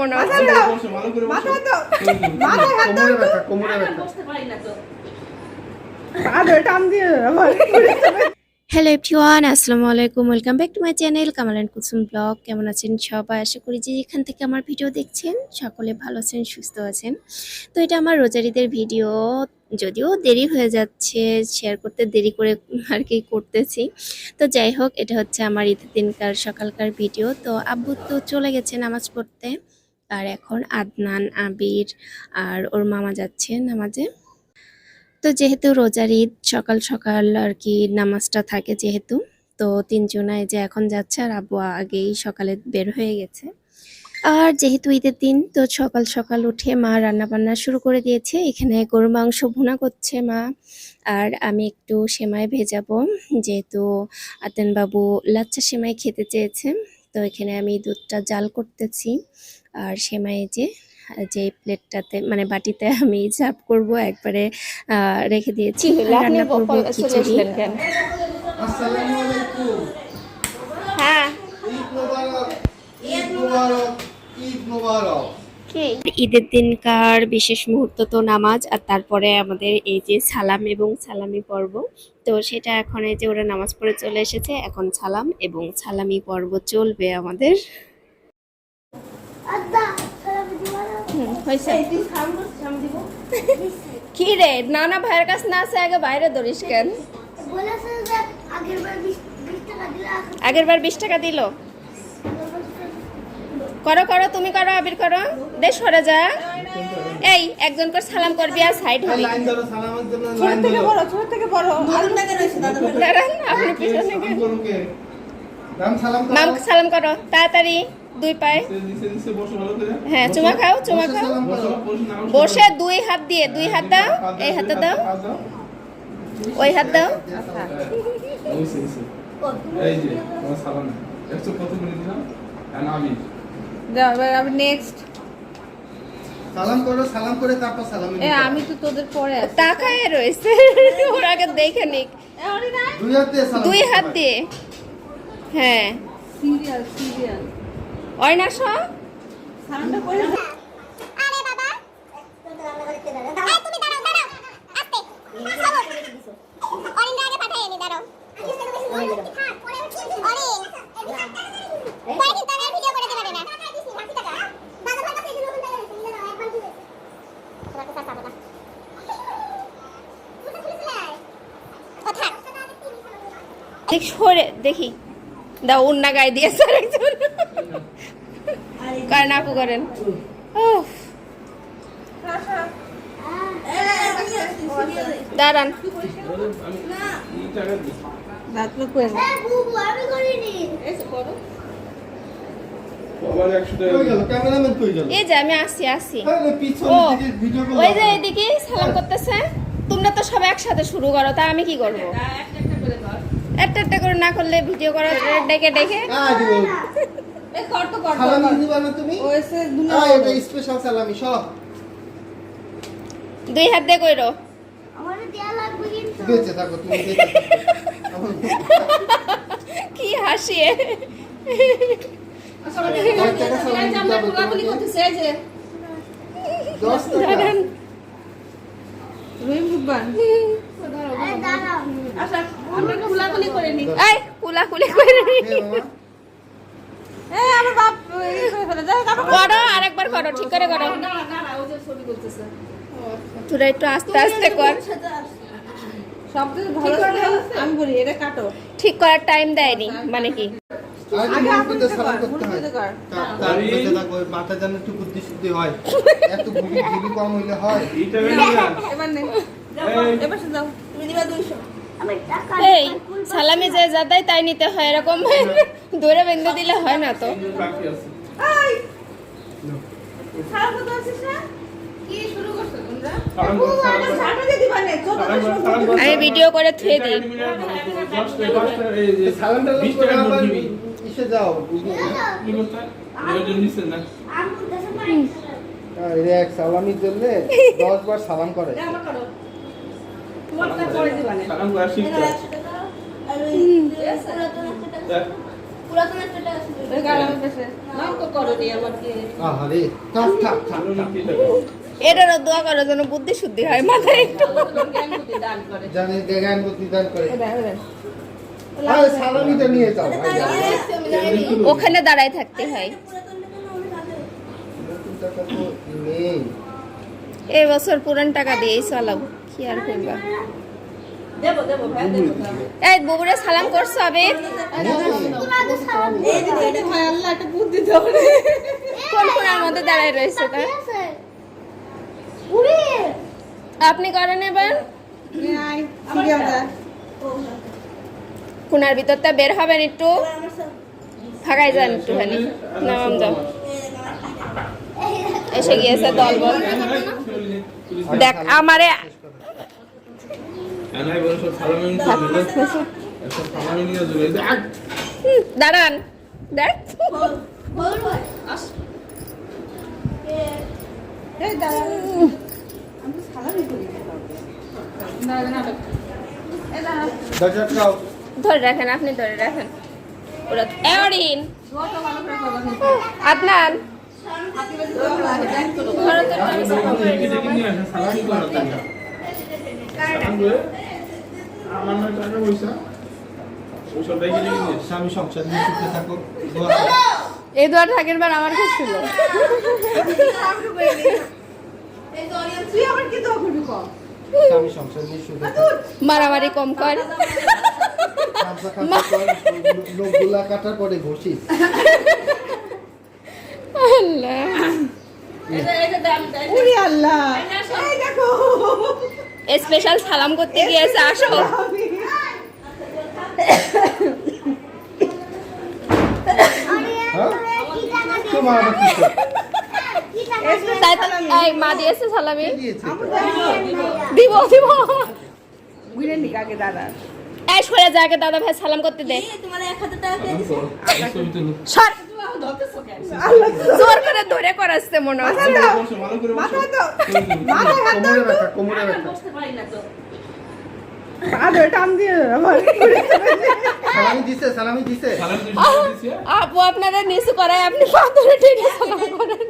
মনে হচ্ছে hello everyone আসসালামু আলাইকুম welcome back to my channel Kamal and Kusum vlog কেমন আছেন সবাই? আশা করি যে যেখান থেকে আমার ভিডিও দেখছেন সকলে ভালো আছেন সুস্থ আছেন। তো এটা আমার রোজারিদের ভিডিও যদিও দেরি হয়ে যাচ্ছে শেয়ার করতে দেরি করে আর কি করতেছি। তো যাই হোক এটা হচ্ছে আমার ঈদের দিনকার সকালকার ভিডিও তো আব্বু তো চলে গেছে নামাজ পড়তে। আর এখন আদনান, আবির আর ওর মামা যাচ্ছে নামাজে। তো যেহেতু রোজার ঈদ, সকাল সকাল আর কি নামাজটা থাকে যেহেতু, তো তিনজনায় যে এখন যাচ্ছে আর আব্বু আগেই সকালে বের হয়ে গেছে। আর যেহেতু ঈদের দিন, তো সকাল সকাল উঠে মা রান্না বান্না শুরু করে দিয়েছে। এখানে গরু মাংস ভুনা করছে মা। আর আমি একটু সেমাই ভেজাবো, যেহেতু আতেন বাবু লাচ্চা সেমাই খেতে চেয়েছে। তো এখানে আমি দুধটা জাল করতেছি। আর সেমাই যে যে প্লেটটাতে মানে বাটিতে আমি সার্ভ করব একবারে রেখে দিয়েছি। রান্না করব খিচুড়ি। হ্যাঁ। ঈদের দিনকার বিশেষ মুহূর্ত তো নামাজ আর তারপরে আমাদের এই যে সালাম এবং সালামি পর্ব। তো সেটা এখন এই যে ওরা নামাজ পড়ে চলে এসেছে এখন সালাম এবং সালামি পর্ব চলবে আমাদের। কি রে নানা ভাইয়ের কাছে না আছে আগে বাইরে ধরিস কেন? বলেছে আগের বার বিশ টাকা দিলে করো করো তুমি করো আবির করো। দেশ সরে যা। এই একজন করে সালাম করবি আর সাইড হবি। লাইন ধরো সালামের জন্য ছোট থেকে বড় থেকে বড়। দাঁড়ান আপনি পিছনে মাম সালাম করো তাড়াতাড়ি। দুই পায়ে। হ্যাঁ চুমা খাও চুমা খাও। বসো, দুই হাত দিয়ে দুই হাত দাও এই হাতে দাও। ওই হাত দাও। এবার নেক্সট সালাম করো সালাম করে তারপর সালামি এ আমি তো তোদের পরে আছি। তাকায় রয়েছে। ওর আগে দেখে নিক। দুই হাত দিয়ে সালাম দুই করতে হাত হয়। দিয়ে। হ্যাঁ। সিরিয়াল সিরিয়াল থাক। দেখ সরে দেখি। দাও উন্না গায়ে দিয়েছে করেন আপু করেন? দাঁড়ান। এই যে আমি আসি আসি ওই যে এদিকে সালাম করতেছে। তোমরা তো সব একসাথে শুরু করো, তা আমি কি করব? একটা একটা করে না করলে ভিডিও করা ডেকে ডেকে। সালামি দিবা না তুমি? এটা স্পেশাল সালামি সব। দুই হাত দিয়ে কইরো। আমার দেয়া লাগবে কিন্তু। বেঁচে থাকো তুমি কি হাসি দাঁড়াও আচ্ছা করে কুলাকুলি এ আমার বাপ এই করে আরেকবার করো ঠিক করে করো। না না না ও যে ছবি করতেছে। তোরা একটু আস্তে আস্তে কর। সব থেকে ভালো আমি বলি কাটো। ঠিক করার টাইম দেয়নি মানে কি? হয়। মাথা যেন একটু বুদ্ধি শুদ্ধি হয়। এত কম হইলে হয়। এবার যাও। তুমি দিবা দুইশো। এই সালামি যে যা দেয় তাই নিতে হয় এরকম ধরে বেঁধে দিলে হয় না তো। সালাম সালাম সালাম সালাম। আমি ভিডিও করে থুয়ে দিই। সালামির জন্য দশ বার সালাম করে। এটারও দোয়া করো যেন বুদ্ধি শুদ্ধি হয় মাথায় একটু। জ্ঞান বুদ্ধি দান করে। জানি ওখানে দাঁড়ায় থাকতে হয় পুরাতন টাকা না অনেক আগে নতুন টাকা তো নেই। এই বছর পুরান টাকা দিয়েই চালাও কি আর করবা। এই বুবুরে সালাম করছ কোন কোনার মধ্যে দাঁড়ায় রয়েছে তা আপনি করেন এবার। কোনার ভিতরটা বের হবেন একটু। ফাঁকাই যান একটুখানি। নাম যাও। এসে গিয়েছে দল বল দেখ আমারে দরজা আটকাও ধরে রাখেন আপনি ধরে রাখেন। ওরা এওরিন দোয়াটা ভালো আমার নয় টাকা পয়সা। ওসব রেখে রেখে নিয়ে স্বামী সংসার নিয়ে সুখে থাকো এই দোয়া থাকেন বার আমার কাছে ছিল। তুই আবার কি দোয়া করবি কম স্বামী সংসার নিয়ে সুখে থাকো মারামারি কম কর। খামসা খামসা কর লোকগুলা কাটার পরে ঘষিস আল্লাহ। আল্লাহ। দেখো। স্পেশাল সালাম করতে গিয়েছে আসো। মা দিয়েছে সালামি। দিব দিব। সরে যাকে দাদা ভাই সালাম করতে দে। তোমার এক হাজার টাকা জোর করে ধরে করাচ্ছে মনে হচ্ছে আপু আপনারা নিচু করায় আপনি টেনে সালাম করেন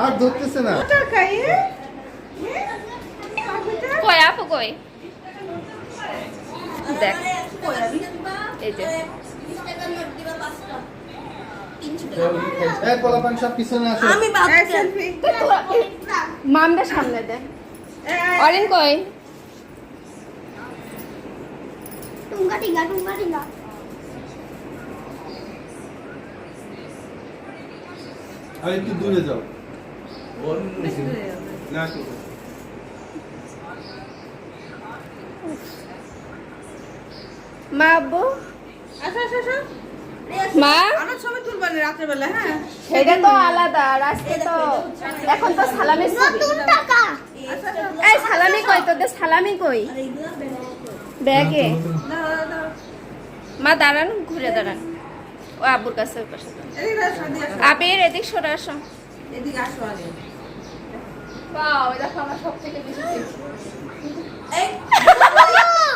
আর ধরতেছে না কই আপু কই দেখ। এই যে। এক কলাপান সব পিছনে আসো আমি সেলফি মামটা সামনে দে অরেন কই? টুঙ্গা টিঙ্গা টুঙ্গা টিঙ্গা। আর একটু দূরে যাও। না মা আব্বু? আচ্ছা আচ্ছা আচ্ছা মা? আমার ছবি তুলবেন রাতের বেলা হ্যাঁ? সেটা তো আলাদা আর আজকে তো এখন তো সালামি ছবি। নতুন টাকা। এই সালামি কই? তোদের সালামি কই? ব্যাগে। মা দাঁড়ান ঘুরে দাঁড়ান। ও আব্বুর কাছে আবির এদিক সরে আসো। এদিকে আসো আগে। বাও দেখো আমার সব থেকে বেশি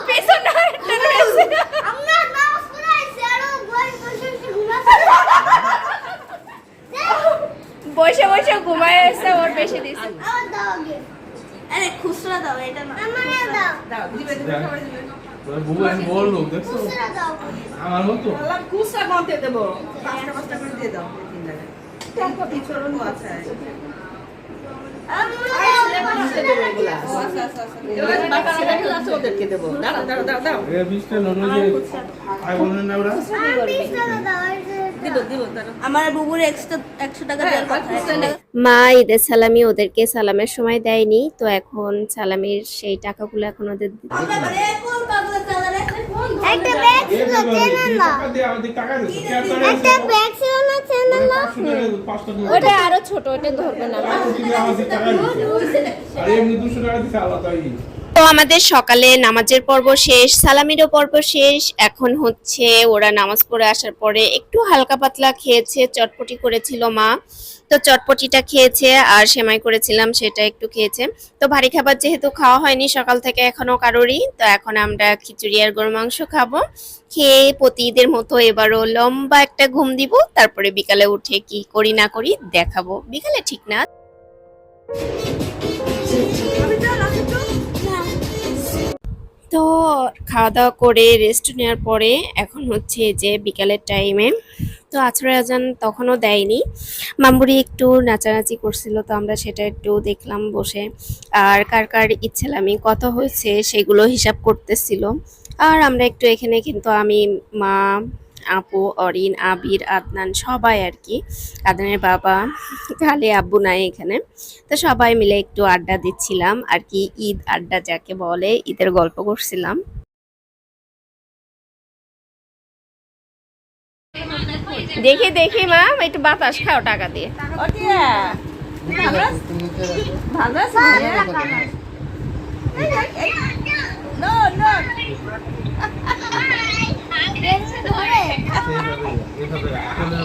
পেছনে আরেকটা রয়েছে। আমরা নামাজ পড়ে আইছি আর ও বই বসে বসে বসে ঘুমায় এসে ওর বেশি দিছে। আরে খুচরা দাও এটা না। আমারে দাও। দাও। দিবে দিবে সবাই দিবে। বুবু আমি বড় লোক দেখছ? খুচরা দাও। আমার মতো? বললাম কুসা গন্তে দেবো। পাঁচটা পাঁচটা করে দিয়ে দাও এই তিন জায়গায় টাকা পিছরন আছে। আমরা ও আচ্ছা আচ্ছা এবার বাবা ছেলেগুলো আছে ওদেরকে দেবো দাঁড়াও দাঁড়াও দাঁড়াও দাও এ বিশটা নোট ওই যে আই বলেন না ওরা বিশ টাকা দাও এই যে দিব দিব দাঁড়াও আমার বুবুর একশো টাকা। দেওয়ার কথা মা ঈদের সালামি ওদেরকে সালামের সময় দেয়নি তো এখন সালামির সেই টাকাগুলো এখন ওদের একটা ব্যাগ ছিল বাবা, চেনেন এই না টাকা দিয়ে আমাদের টাকা দিছো কে টাকা একটা ব্যাগ ছিল না চেনেন না পাঁচটা টাকা ওটা আরও ছোট ওটা ধরবে না। তো আমাদের সকালে নামাজের পর্ব শেষ, সালামিরও পর্ব শেষ। এখন হচ্ছে ওরা নামাজ পড়ে আসার পরে একটু হালকা পাতলা খেয়েছে, চটপটি করেছিল মা। তো চটপটিটা খেয়েছে আর সেমাই করেছিলাম, সেটা একটু খেয়েছে। তো ভারী খাবার যেহেতু খাওয়া হয়নি সকাল থেকে এখনও কারোরই, তো এখন আমরা খিচুড়ি আর গরু মাংস খাব। খেয়ে প্রতিদের মতো এবারও লম্বা একটা ঘুম দিব, তারপরে বিকালে উঠে কি করি না করি দেখাবো। বিকালে ঠিক না। খাওয়া দাওয়া করে রেস্ট নেওয়ার পরে এখন হচ্ছে যে বিকালের টাইমে তো আছরে আজান তখনও দেয়নি। মাম্বুরি একটু নাচানাচি করছিল, তো আমরা সেটা একটু দেখলাম বসে। আর কার কার ইচ্ছেলামি, কত হয়েছে সেগুলো হিসাব করতেছিল। আর আমরা একটু এখানে কিন্তু আমি, মা আপু অরিন আবির আদনান সবাই আর কি আদনানের বাবা খালি আব্বু নাই এখানে তো সবাই মিলে একটু আড্ডা দিচ্ছিলাম আর কি ঈদ আড্ডা যাকে বলে ঈদের গল্প করছিলাম দেখি দেখি মা একটু বাতাস খাও টাকা দিয়ে ভালো আছে নো নো এইভাবে এই দেখো এই দেখো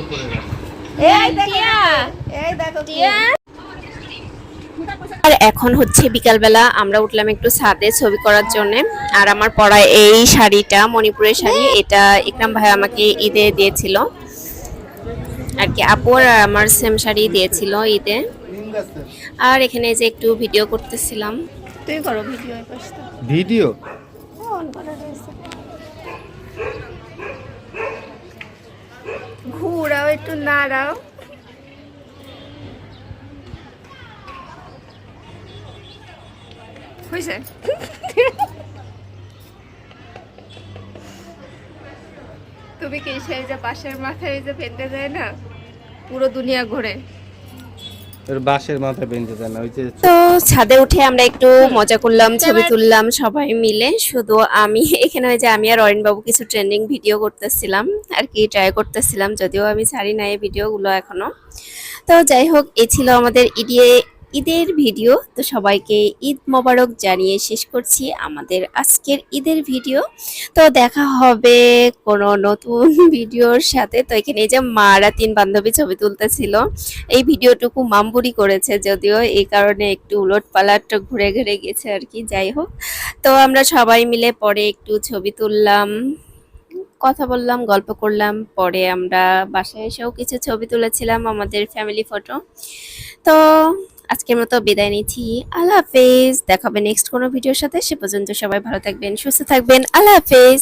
আর এখন হচ্ছে বিকালবেলা আমরা উঠলাম একটু ছাদে ছবি করার জন্য। আর আমার পরা এই শাড়িটা মণিপুরের শাড়ি এটা ইকরাম ভাই আমাকে ঈদে দিয়েছিল। আর কি আপু আর আমার সেম শাড়ি দিয়েছিল ঈদে। আর এখানে যে একটু ভিডিও করতেছিলাম। তুই করো ভিডিও ভিডিও একটু নাড়াও। হয়েছে? তুমি কি সেই যে পাশের মাথায় যে ফেলতে যায় না? পুরো দুনিয়া ঘুরে। তো ছাদে উঠে আমরা একটু মজা করলাম, ছবি তুললাম, সবাই মিলে। শুধু আমি, এখানে ওই যে আমি আর অরিন বাবু কিছু ট্রেন্ডিং ভিডিও করতেছিলাম, আর কি ট্রাই করতেছিলাম, যদিও আমি ছাড়ি না এই ভিডিওগুলো এখনও। তো যাই হোক, এ ছিল আমাদের ইডিয়ে ঈদের ভিডিও। তো সবাইকে ঈদ মোবারক জানিয়ে শেষ করছি আমাদের আজকের ঈদের ভিডিও। তো দেখা হবে কোনো নতুন ভিডিওর সাথে। তো এখানে এই যে মারা তিন বান্ধবী ছবি তুলতেছিল, এই ভিডিওটুকু মামবুরি করেছে যদিও এই কারণে একটু উলট পালাট ঘুরে ঘুরে গেছে আর কি, যাই হোক। তো আমরা সবাই মিলে পরে একটু ছবি তুললাম, কথা বললাম, গল্প করলাম, পরে আমরা বাসায় এসেও কিছু ছবি তুলেছিলাম আমাদের ফ্যামিলি ফটো তো আজকের মতো বিদায় নিচ্ছি। আল্লাহ হাফেজ। দেখাবে নেক্সট কোনো ভিডিওর সাথে। সে পর্যন্ত সবাই ভালো থাকবেন, সুস্থ থাকবেন। আল্লাহ হাফেজ।